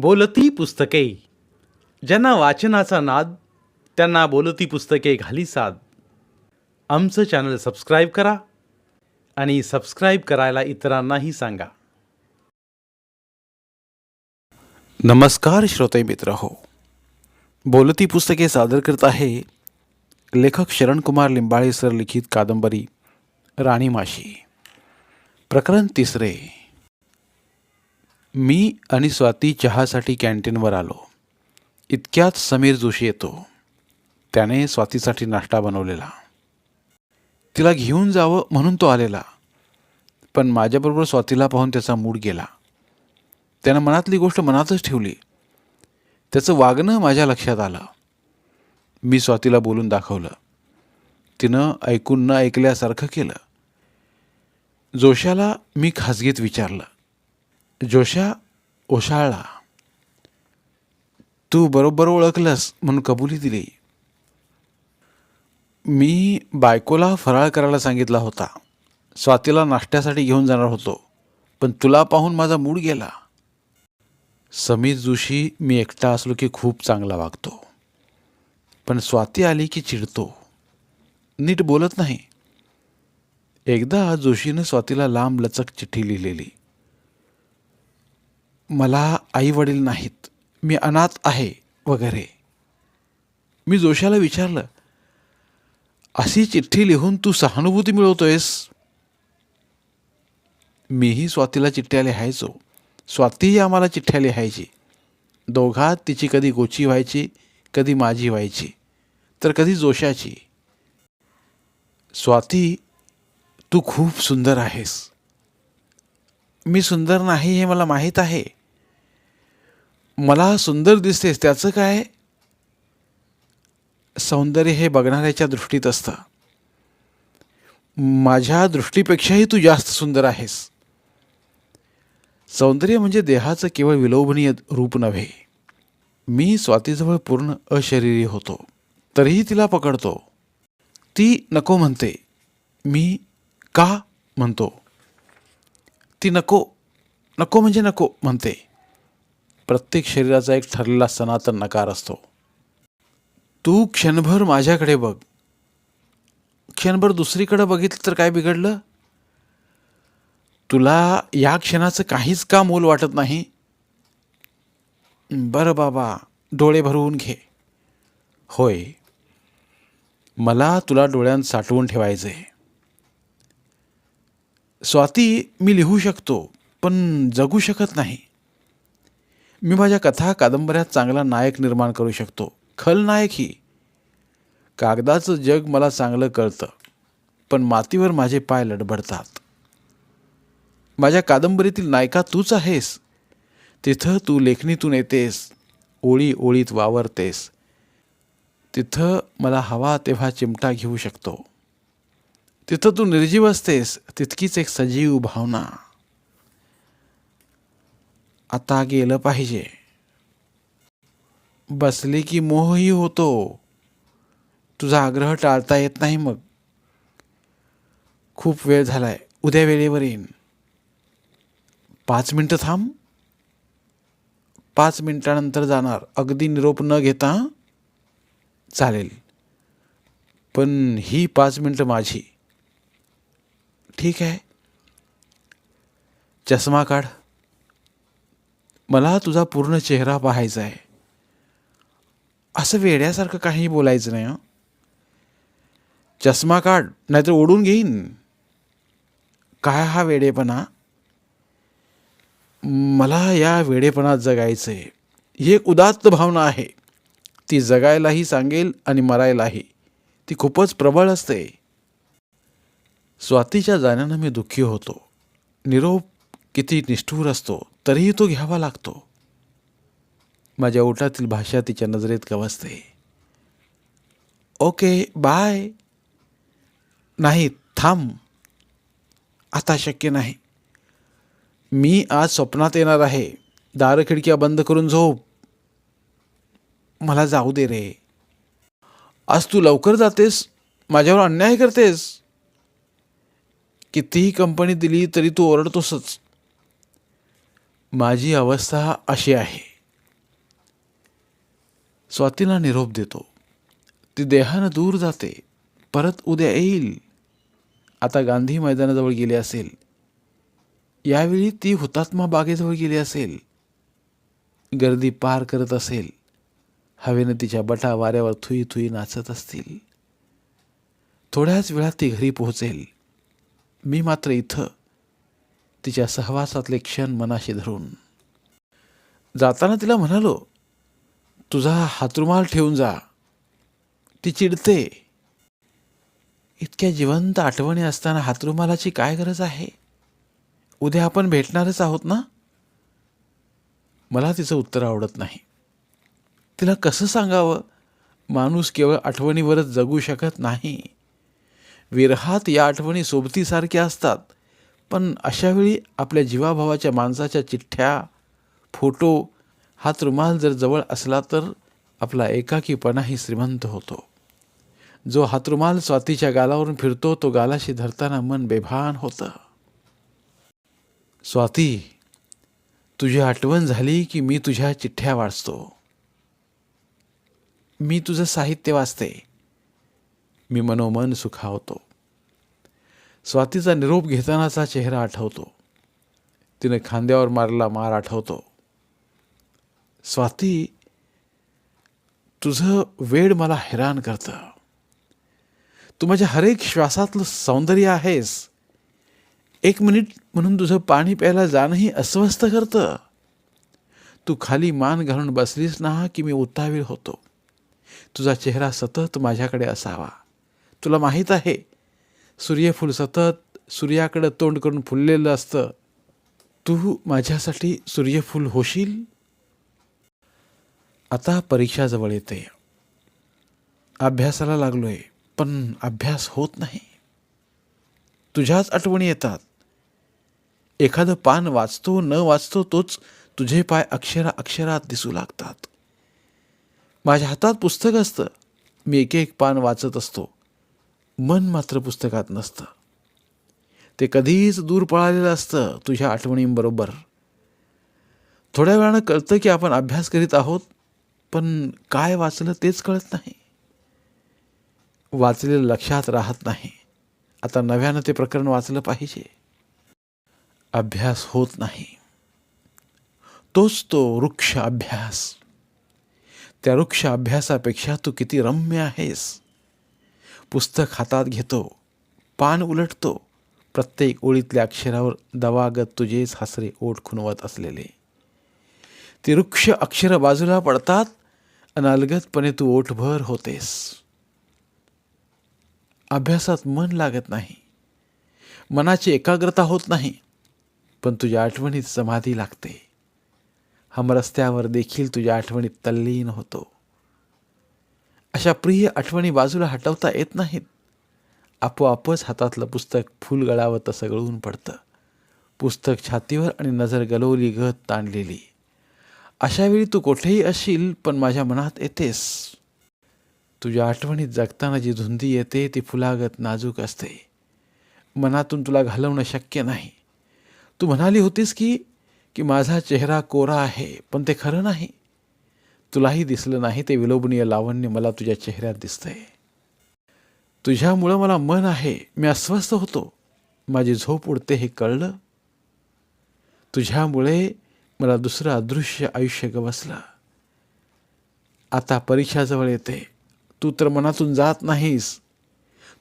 बोलती पुस्तके. ज्यांना वाचनाचा नाद त्यांना बोलती पुस्तके घाली साद. आमचं चॅनल सबस्क्राईब करा आणि सबस्क्राईब करायला इतरांनाही सांगा. नमस्कार श्रोते मित्र हो. बोलती पुस्तके सादर करत आहे लेखक शरणकुमार लिंबाळे सर लिखित कादंबरी राणी माशी. प्रकरण तिसरे. मी आणि स्वाती चहासाठी कॅन्टीनवर आलो. इतक्यात समीर जोशी येतो. त्याने स्वातीसाठी नाश्ता बनवलेला. तिला घेऊन जावं म्हणून तो आलेला. पण माझ्याबरोबर स्वातीला पाहून त्याचा मूड गेला. त्यानं मनातली गोष्ट मनातच ठेवली. त्याचं वागणं माझ्या लक्षात आलं. मी स्वातीला बोलून दाखवलं. तिनं ऐकून न ऐकल्यासारखं केलं. जोशाला मी खाजगीत विचारलं. जोशा ओशाळला तू बरोबर ओळखलंस म्हणून कबुली दिली. मी बायकोला फराळ करायला सांगितला होता. स्वातीला नाश्त्यासाठी घेऊन जाणार होतो पण तुला पाहून माझा मूड गेला. समीर जोशी मी एकटा असलो की खूप चांगला वागतो. पण स्वाती आली की चिडतो. नीट बोलत नाही. एकदा जोशीनं स्वातीला लांब लचक चिठ्ठी लिहिलेली. मला आई वडील नाहीत. मी अनाथ आहे वगैरे. मी जोशाला विचारलं अशी चिठ्ठी लिहून तू सहानुभूती मिळवतोयस? मीही स्वातीला चिठ्ठ्या लिहायचो. स्वातीही आम्हाला चिठ्ठ्या लिहायची. दोघात तिची कधी गोची व्हायची कधी माझी व्हायची तर कधी जोशाची. स्वाती तू खूप सुंदर आहेस. मी सुंदर नाही हे मला माहीत आहे. मला सुंदर दिसतेस त्याचं काय? सौंदर्य हे बघणाऱ्याच्या दृष्टीत असतं. माझ्या दृष्टीपेक्षाही तू जास्त सुंदर आहेस. सौंदर्य म्हणजे देहाचं केवळ विलोभनीय रूप नव्हे. मी स्वातीजवळ पूर्ण अशरीरी होतो तरीही तिला पकडतो. ती नको म्हणते. मी का म्हणतो? ती नको नको म्हणजे नको म्हणते. प्रत्येक शरीराचा एक ठरलेला सनातन नकार असतो. तू क्षणभर माझ्याकडे बघ. क्षणभर दुसरीकडे बघितलं तर काय बिघडलं? तुला या क्षणाचं काहीच का मोल वाटत नाही? बरं बाबा डोळे भरवून घे. होय मला तुला डोळ्यांत साठवून ठेवायचं आहे स्वाती मी लिहू शकतो पण जगू शकत नाही. मी माझ्या कथा कादंबऱ्यात चांगला नायक निर्माण करू शकतो. खलनायकही कागदाचं जग मला चांगलं कळतं पण मातीवर माझे पाय लडबडतात. माझ्या कादंबरीतील नायका तूच आहेस. तिथं तू लेखणीतून येतेस ओळी ओळीत वावरतेस. तिथं मला हवा तेव्हा चिमटा घेऊ शकतो. तिथं तू निर्जीव असतेस तितकीच एक सजीव भावना. आता गेलं पाहिजे. बसले की मोहही होतो. तुझा आग्रह टाळता येत नाही मग. खूप वेळ झालाय. उद्या वेळेवर येईन. पाच मिनटं थांब. पाच मिनटानंतर जाणार. अगदी निरोप न घेता चालेल. पण ही पाच मिनटं माझी. ठीक आहे. चष्मा काढ. मला तुझा पूर्ण चेहरा पाहायचा आहे. असं वेड्यासारखं काही बोलायचं नाही चष्मा काढ नाहीतर ओढून घेईन. काय हा वेडेपणा? मला या वेडेपणात जगायचं आहे. ही एक उदात्त भावना आहे. ती जगायलाही सांगेल आणि मरायलाही. ती खूपच प्रबळ असते. स्वातीच्या जाण्यानं मी दुःखी होतो. निरोप किती निष्ठूर असतो. तरीही तो घ्यावा लागतो. माझ्या ओठातील भाषा तिच्या नजरेत गवसते. Okay bye. नाही थांब. आता शक्य नाही. मी आज स्वप्नात येणार आहे. दार खिडक्या बंद करून झोप. मला जाऊ दे रे. आज तू लवकर जातेस? माझ्यावर अन्याय करतेस? कितीही कंपनी दिली तरी तू ओरडतोसच. माझी अवस्था अशी आहे. स्वातीला निरोप देतो. ती देहानं दूर जाते. परत उद्या येईल. आता गांधी मैदानाजवळ गेली असेल. यावेळी ती हुतात्मा बागेजवळ गेली असेल. गर्दी पार करत असेल. हवेनं तिच्या बटा वाऱ्यावर थुई थुई नाचत असतील. थोड्याच वेळात ती घरी पोहोचेल. मी मात्र इथं. तिच्या सहवासातले क्षण मनाशी धरून. जाताना तिला म्हणालो तुझा हातरुमाल ठेवून जा. ती चिडते. इतक्या जिवंत आठवणी असताना हातरुमालाची काय गरज आहे? उद्या आपण भेटणारच आहोत ना? मला तिचं उत्तर आवडत नाही. तिला कसं सांगावं? माणूस केवळ आठवणीवरच जगू शकत नाही. विरहात या आठवणी सोबतीसारख्या असतात. पण अशावेळी आपल्या जीवाभावाच्या माणसाच्या चिठ्ठ्या फोटो हात रुमाल जर जवळ असला तर आपला एकाकीपणाही श्रीमंत होतो. जो हातरुमाल स्वातीच्या गालावरून फिरतो तो गालाशी धरताना मन बेभान होतं. स्वाती तुझी आठवण झाली की मी तुझ्या चिठ्ठ्या वाचतो. मी तुझं साहित्य वाचते. मी मनोमन सुखावतो. स्वातीचा निरोप घेतानाचा चेहरा आठवतो. तिने खांद्यावर मारला मार आठवतो. स्वाती तुझं वेड मला हैराण करतं. तू माझ्या हरेक श्वासातलं सौंदर्य आहेस. एक मिनिट म्हणून तुझं पाणी प्यायला जाणंही अस्वस्थ करतं. तू खाली मान घालून बसलीस ना की मी उतावीळ होतो. तुझा चेहरा सतत माझ्याकडे असावा. तुला माहीत आहे सूर्यफूल सतत सूर्याकडं तोंड करून फुललेलं असतं. तू माझ्यासाठी सूर्यफूल होशील? आता परीक्षा जवळ येते. अभ्यासाला लागलोय पण अभ्यास होत नाही. तुझ्याच आठवणी येतात. एखादं पान वाचतो न वाचतो तोच तुझे पाय अक्षरा अक्षरात दिसू लागतात. माझ्या हातात पुस्तक असतं. मी एक एक पान वाचत असतो. मन मात्र पुस्तकात नसतं. ते कधीच दूर पळालेलं असतं तुझ्या आठवणींबरोबर. थोड्या वेळानं कळतं की आपण अभ्यास करीत आहोत पण काय वाचलं तेच कळत नाही. वाचलेलं लक्षात राहत नाही. आता नव्यानं ते प्रकरण वाचलं पाहिजे. अभ्यास होत नाही. तोच तो वृक्ष अभ्यास. त्या वृक्ष अभ्यासापेक्षा तू किती रम्य आहेस. पुस्तक हातात घेतो पान उलटतो. प्रत्येक ओळीतल्या अक्षरावर दवागत तुझेच हसरे ओठ खुणवत असलेले. ती वृक्ष अक्षर बाजूला पडतात आणि अलगदपणे तू ओठभर होतेस. अभ्यासात मन लागत नाही. मनाची एकाग्रता होत नाही पण तुझ्या आठवणीत समाधी लागते. हमरस्त्यावर देखील तुझ्या आठवणीत तल्लीन होतो. अशा प्रिय आठवणी बाजूला हटवता येत नाहीत. आपोआपच हातातलं पुस्तक फुल गळावं तसं गळून पडतं. पुस्तक छातीवर आणि नजर गलवली गत ताणलेली. अशावेळी तू कुठेही असशील पण माझ्या मनात येतेस. तुझ्या आठवणीत जगताना जी धुंदी येते ती फुलागत नाजूक असते. मनातून तुला घालवणं शक्य नाही. तू म्हणाली होतीस की की माझा चेहरा कोरा आहे पण ते खरं नाही. तुलाही दिसलं नाही ते विलोभनीय लावण्य मला तुझ्या चेहऱ्यात दिसतंय. तुझ्यामुळं मला मन आहे मी अस्वस्थ होतो. माझी झोप उडते हे कळलं. तुझ्यामुळे मला दुसरं अदृश्य आयुष्य गवसलं. आता परीक्षाजवळ येते. तू तर मनातून जात नाहीस.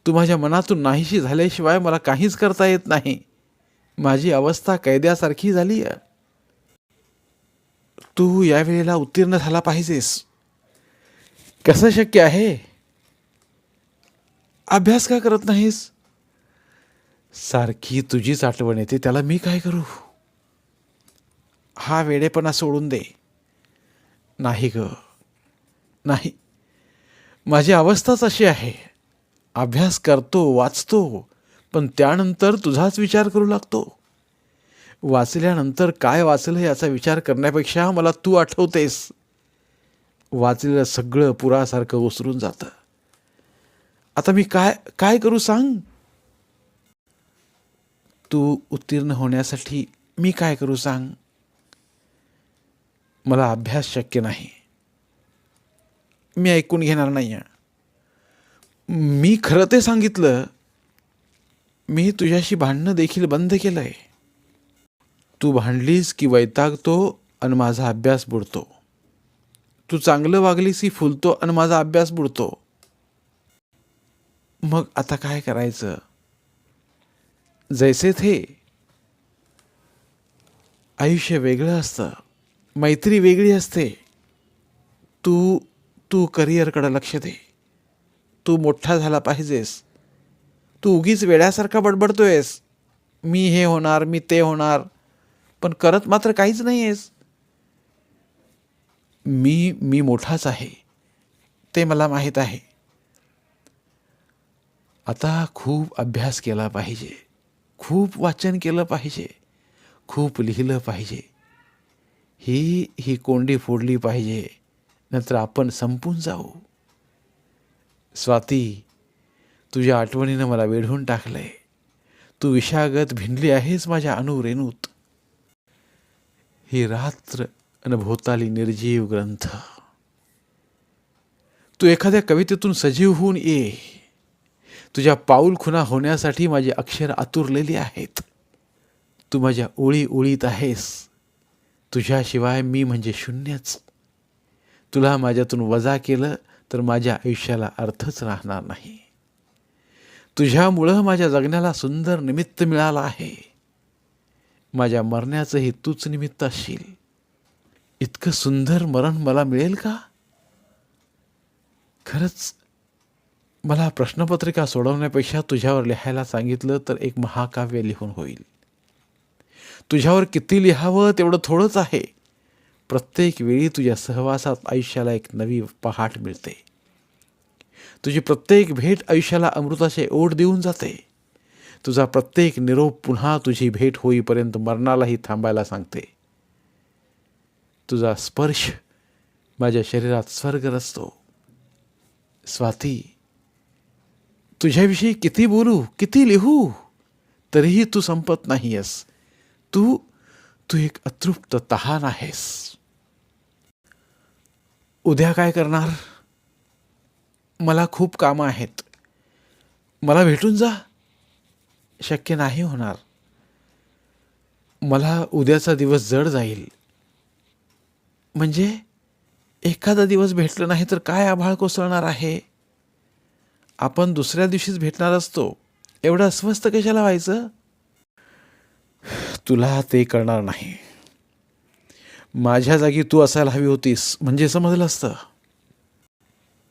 तू माझ्या मनातून नाहीशी झाल्याशिवाय मला काहीच करता येत नाही. माझी अवस्था कैद्यासारखी झाली आहे तू यावेळेला उत्तीर्ण झाला पाहिजेस. कसं शक्य आहे? अभ्यास का करत नाहीस? सारखी तुझीच आठवण येते त्याला मी काय करू? हा वेडेपणा सोडून दे. नाही ग. नाही. माझी अवस्थाच अशी आहे. अभ्यास करतो वाचतो पण त्यानंतर तुझाच विचार करू लागतो. वाचल्यानंतर काय वाचलं याचा विचार करण्यापेक्षा मला तू आठवतेस. वाचलेलं सगळं पुरासारखं ओसरून जातं. आता मी काय काय करू सांग? तू उत्तीर्ण होण्यासाठी मी काय करू सांग? मला अभ्यास शक्य नाही. मी ऐकून घेणार नाही आहे मी खरं ते सांगितलं. मी तुझ्याशी भांडणं देखील बंद केलं आहे तू भांडलीस की वैतागतो आणि माझा अभ्यास बुडतो. तू चांगलं वागलीस की फुलतो आणि माझा अभ्यास बुडतो. मग आता काय करायचं? जैसे थे. आयुष्य वेगळं असतं. मैत्री वेगळी असते. तू तू करिअरकडं लक्ष दे. तू मोठा झाला पाहिजेस. तू उगीच वेड्यासारखा बडबडतोयस. मी हे होणार मी ते होणार. पण करत मात्र काहीच नाही आहेस मी मी मोठाच आहे ते मला माहीत आहे. आता खूप अभ्यास केला पाहिजे खूप वाचन केलं पाहिजे खूप लिहिलं पाहिजे. ही ही कोंडी फोडली पाहिजे नंतर आपण संपून जाऊ. स्वाती तुझ्या आठवणीनं मला वेढून टाकलंय. तू विषागत भिनली आहेस माझ्या अनुरेणूत. ही रात्र अनभोताली निर्जीव ग्रंथ. तू एखाद्या कवितेतून सजीव होऊन ये. तुझ्या पाऊल खुना होण्यासाठी माझी अक्षर आतुरलेली आहेत. तू माझ्या ओळी ओळीत आहेस. तुझ्याशिवाय मी म्हणजे शून्यच. तुला माझ्यातून वजा केलं तर माझ्या आयुष्याला अर्थच राहणार नाही. तुझ्यामुळं माझ्या जगण्याला सुंदर निमित्त मिळालं आहे. माझ्या मरण्याचंही तूच निमित्त असशील इतकं सुंदर मरण मला मिळेल का? खरंच मला प्रश्नपत्रिका सोडवण्यापेक्षा तुझ्यावर लिहायला सांगितलं तर एक महाकाव्य लिहून होईल. तुझ्यावर किती लिहावं तेवढं थोडंच आहे. प्रत्येक वेळी तुझ्या सहवासात आयुष्याला एक नवी पहाट मिळते. तुझी प्रत्येक भेट आयुष्याला अमृताचे ओढ देऊन जाते. तुझा प्रत्येक निरोप पुन्हा तुझी भेट होईपर्यंत मरणालाही थांबायला सांगते. तुझा स्पर्श माझ्या शरीरात स्वर्ग रचतो स्वाती तुझ्याविषयी किती बोलू किती लिहू तरीही तू संपत नाहीयस. तू तू एक अतृप्त तहान आहेस. उद्या काय करणार? मला खूप कामं आहेत. मला भेटून जा. शक्य नाही होणार. मला उद्याचा दिवस जड जाईल. म्हणजे एखादा दिवस भेटलं नाही तर काय आभाळ कोसळणार आहे? आपण दुसऱ्या दिवशीच भेटणार असतो. एवढं अस्वस्थ कशाला व्हायचं? तुला ते कळणार नाही. माझ्या जागी तू असायला हवी होतीस म्हणजे समजलं असतं.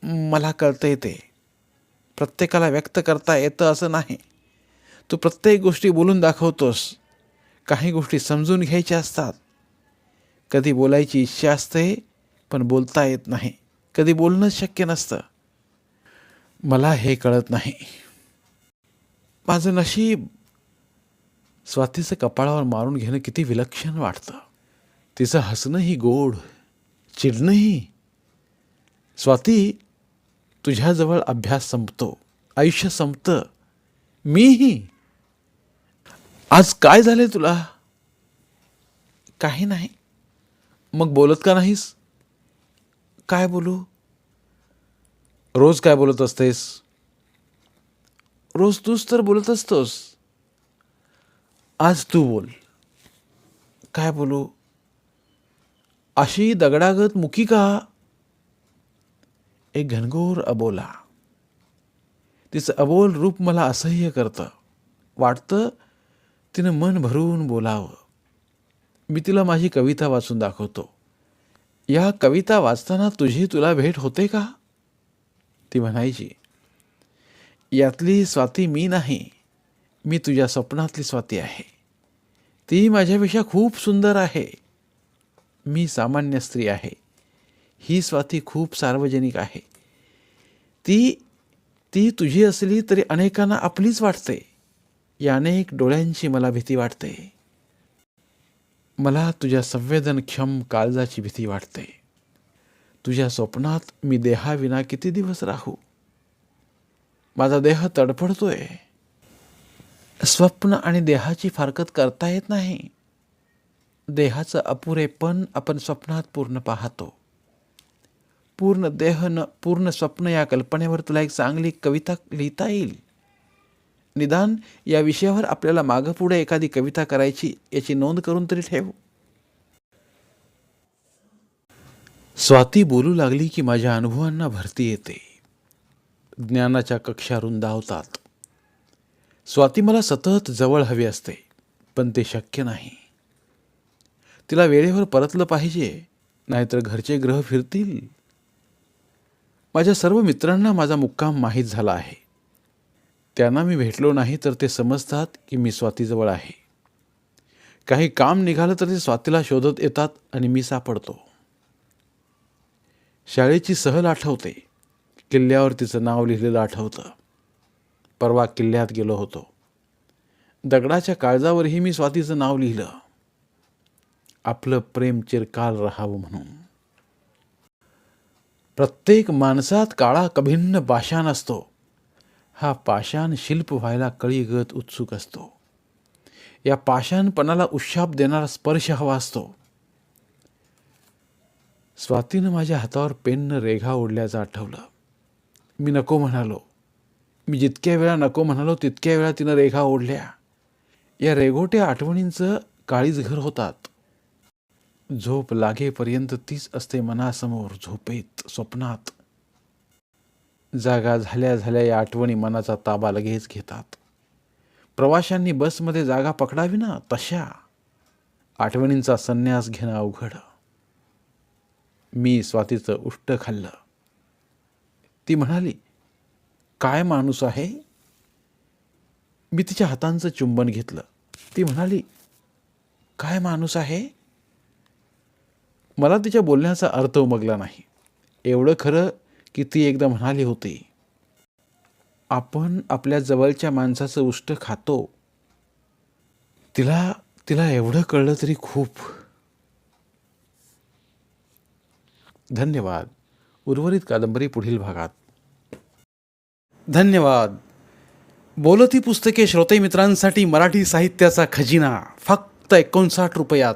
मला कळतं येते प्रत्येकाला व्यक्त करता येतं असं नाही. तू प्रत्येक गोष्टी बोलून दाखवतोस. काही गोष्टी समजून घ्यायच्या असतात. कधी बोलायची इच्छा असते पण बोलता येत नाही. कधी बोलणंच शक्य नसतं. मला हे कळत नाही. माझं नशीब स्वातीचं कपाळावर मारून घेणं किती विलक्षण वाटतं. तिचं हसणंही गोड चिडणंही. स्वाती तुझ्याजवळ अभ्यास संपतो. आयुष्य संपतं. मीही. आज काय झाले तुला? काही नाही. मग बोलत का नाहीस? काय बोलू? रोज काय बोलत असतेस? रोज तूच तर बोलत असतोस. आज तू बोल. काय बोलू? अशी दगडागत मुकी का? एक घनघोर अबोला. तिचं अबोल रूप मला असह्य करतं. वाटतं तिनं मन भरून बोलावं. मी तिला माझी कविता वाचून दाखवतो. या कविता वाचताना तुझी तुला भेट होते का? ती म्हणायची यातली स्वाती मी नाही. मी तुझ्या स्वप्नातली स्वाती आहे. ती माझ्यापेक्षा खूप सुंदर आहे. मी सामान्य स्त्री आहे. ही स्वाती खूप सार्वजनिक आहे. ती ती तुझी असली तरी अनेकांना आपलीच वाटते. या अनेक डोळ्यांची मला भीती वाटते. मला तुझ्या संवेदनक्षम काळजाची भीती वाटते. तुझ्या स्वप्नात मी देहाविना किती दिवस राहू? माझा देह तडफडतोय. स्वप्न आणि देहाची फारकत करता येत नाही. देहाचं अपुरेपण आपण स्वप्नात पूर्ण पाहतो. पूर्ण देह न पूर्ण स्वप्न या कल्पनेवर तुला एक चांगली कविता लिहिता येईल. निदान या विषयावर आपल्याला मागं पुढे एखादी कविता करायची याची नोंद करून तरी ठेव. स्वाती बोलू लागली की माझ्या अनुभवांना भरती येते. ज्ञानाच्या कक्षा रुंदावतात स्वाती मला सतत जवळ हवी असते पण ते शक्य नाही. तिला वेळेवर परतलं पाहिजे नाहीतर घरचे ग्रह फिरतील. माझ्या सर्व मित्रांना माझा मुक्काम माहीत झाला आहे. त्यांना मी भेटलो नाही तर ते समजतात की मी स्वातीजवळ आहे. काही काम निघालं तर ते स्वातीला शोधत येतात आणि मी सापडतो. शाळेची सहल आठवते. किल्ल्यावर तिचं नाव लिहिलेलं आठवतं. परवा किल्ल्यात गेलो होतो. दगडाच्या काळजावरही मी स्वातीचं नाव लिहिलं. आपलं प्रेम चिरकाल राहावं म्हणून. प्रत्येक माणसात काळा कभिन्न पाषाण असतो हा पाषाण शिल्प व्हायला कळीगत उत्सुक असतो. या पाषाणपणाला उशाप देणारा स्पर्श हवा असतो. स्वातीनं माझ्या हातावर पेननं रेघा ओढल्याचं आठवलं. मी नको म्हणालो. मी जितक्या वेळा नको म्हणालो तितक्या वेळा तिनं रेघा ओढल्या. या रेघोट्या आठवणींचं काळीच घर होतात. झोप लागेपर्यंत तीच असते मनासमोर झोपेत स्वप्नात. जागा झाल्या झाल्या या आठवणी मनाचा ताबा लगेच घेतात. प्रवाशांनी बसमध्ये जागा पकडावी ना? तशा. आठवणींचा संन्यास घेणं अवघड. मी स्वातीचं उष्ट खाल्लं. ती म्हणाली काय माणूस आहे? मी तिच्या हातांचं चुंबन घेतलं. ती म्हणाली काय माणूस आहे? मला तिच्या बोलण्याचा अर्थ उमगला नाही. एवढं खरं की ती एकदा म्हणाली होती. आपण आपल्या जवळच्या माणसाचं उष्ट खातो. तिला तिला एवढं कळलं तरी खूप. धन्यवाद. उर्वरित कादंबरी पुढील भागात. धन्यवाद. बोलती पुस्तके श्रोते मित्रांसाठी मराठी साहित्याचा खजिना. फक्त एकोणसाठ रुपयात.